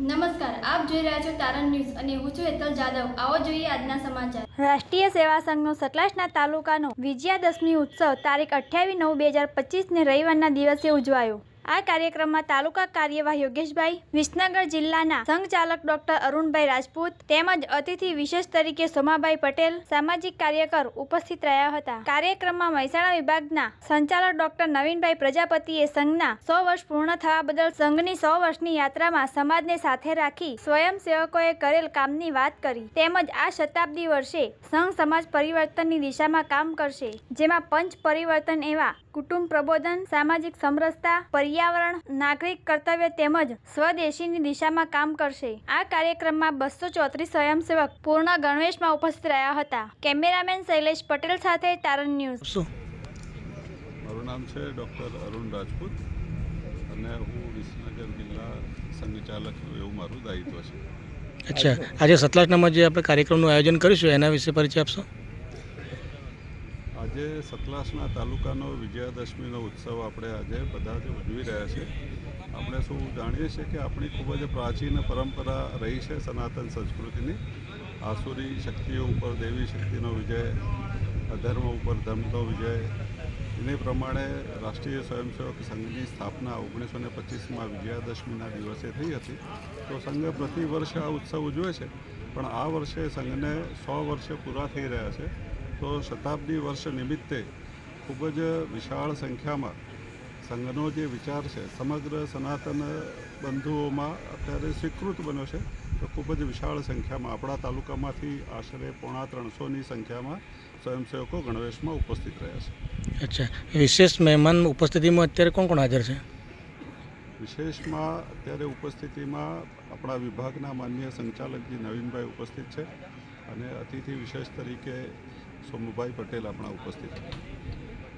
નમસ્કાર, આપ જોઈ રહ્યા છો તારણ ન્યૂઝ અને હું છું હેતલ જાદવ. આવો જોઈએ આજના સમાચાર. રાષ્ટ્રીય સેવા સંઘનો સતલાસના તાલુકાનો વિજયાદશમી ઉત્સવ તારીખ અઠ્યાવીસ નવ બે હજાર પચીસને રવિવારના દિવસે ઉજવાયો. આ કાર્યક્રમમાં તાલુકા કાર્યવાહ યોગેશભાઈ, વિસનગર જિલ્લાના સંઘચાલક ડોક્ટર અરુણભાઈ રાજપૂત તેમજ અતિથિ વિશેષ તરીકે સોમાભાઈ પટેલ સામાજિક કાર્યકર ઉપસ્થિત રહ્યા હતા. કાર્યક્રમમાં મહેસાણા વિભાગના સંચાલક ડોક્ટર નવીનભાઈ પ્રજાપતિએ સંઘના સો વર્ષ પૂર્ણ થવા બદલ સંઘની સો વર્ષની યાત્રામાં સમાજને સાથે રાખી સ્વયંસેવકોએ કરેલ કામની વાત કરી. તેમજ આ શતાબ્દી વર્ષે સંઘ સમાજ પરિવર્તનની દિશામાં કામ કરશે, જેમાં પંચ પરિવર્તન એવા કુટુંબ પ્રબોધન, સામાજિક સમરસતા પર્યાવરણ નાગરિક કર્તવ્ય તેમજ સ્વદેશીની દિશામાં કામ કરશે. આ કાર્યક્રમમાં બસો ચોત્રીસ સ્વયંસેવક પૂર્ણ ગણવેશમાં ઉપસ્થિત રહ્યા હતા. કેમેરામેન શૈલેષ પટેલ સાથે તારણ ન્યૂઝ. શું? મારું નામ છે ડૉક્ટર અરુણ રાજપૂત અને હું વિસનગર જિલ્લા સંઘચાલક એવું મારું દાયિત્વ છે. અચ્છા. આજે સતલાસનામાં જે આપણે કાર્યક્રમનું આયોજન કરીશું એના વિશે પરિચય આપશો? આજે સતલાસના તાલુકાનો વિજયાદશમીનો ઉત્સવ આપણે આજે બધા જ ઉજવી રહ્યા છે આપણે શું જાણીએ છીએ કે આપણી ખૂબ જ પ્રાચીન પરંપરા રહી છે સનાતન સંસ્કૃતિની. આસુરી શક્તિઓ ઉપર, દેવી શક્તિનો વિજય, અધર્મ ઉપર ધર્મનો વિજય. એને પ્રમાણે રાષ્ટ્રીય સ્વયંસેવક સંઘની સ્થાપના ઓગણીસો ને પચીસમાં વિજયાદશમીના દિવસે થઈ હતી. તો સંઘ પ્રતિ વર્ષે આ ઉત્સવ ઉજવે છે. પણ આ વર્ષે સંઘને સો વર્ષે પૂરા થઈ રહ્યા છે. તો શતાબ્દી વર્ષ નિમિત્તે ખૂબ જ વિશાળ સંખ્યામાં સંઘનો જે વિચાર છે સમગ્ર સનાતન બંધુઓમાં અત્યારે સ્વીકૃત બન્યો છે તો ખૂબ જ વિશાળ સંખ્યામાં આપણા તાલુકામાંથી આશરે પોણા ત્રણસોની સંખ્યામાં સ્વયંસેવકો ગણવેશમાં ઉપસ્થિત રહ્યા છે. અચ્છા વિશેષ મહેમાન ઉપસ્થિતિમાં અત્યારે કોણ કોણ હાજર છે? વિશેષમાં અત્યારે ઉપસ્થિતિમાં આપણા વિભાગના માન્ય સંચાલકજી નવીનભાઈ ઉપસ્થિત છે અને અતિથિ વિશેષ તરીકે સોમુભાઈ પટેલ આપણા ઉપસ્થિત.